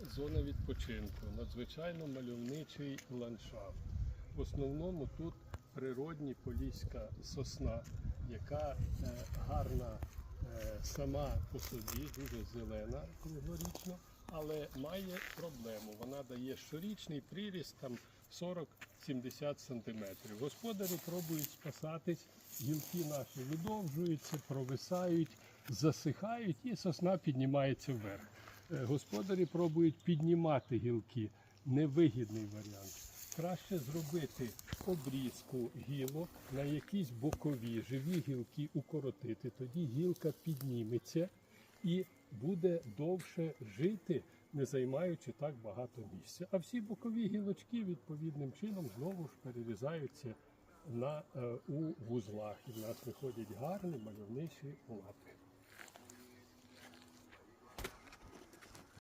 зона відпочинку, надзвичайно мальовничий ландшафт. В основному тут природні поліська сосна, яка е, гарна е, сама по собі, дуже зелена круглорічно, але має проблему. Вона дає щорічний приріст там 40-70 сантиметрів. Господарі пробують спасатись, гілки наші видовжуються, провисають, засихають і сосна піднімається вверх. Е, Господарі пробують піднімати гілки. Невигідний варіант. Краще зробити обрізку гілок на якісь бокові живі гілки укоротити. Тоді гілка підніметься і буде довше жити, не займаючи так багато місця. А всі бокові гілочки відповідним чином знову ж перерізаються на, е, у вузлах. І в нас виходять гарні мальовничі лапи.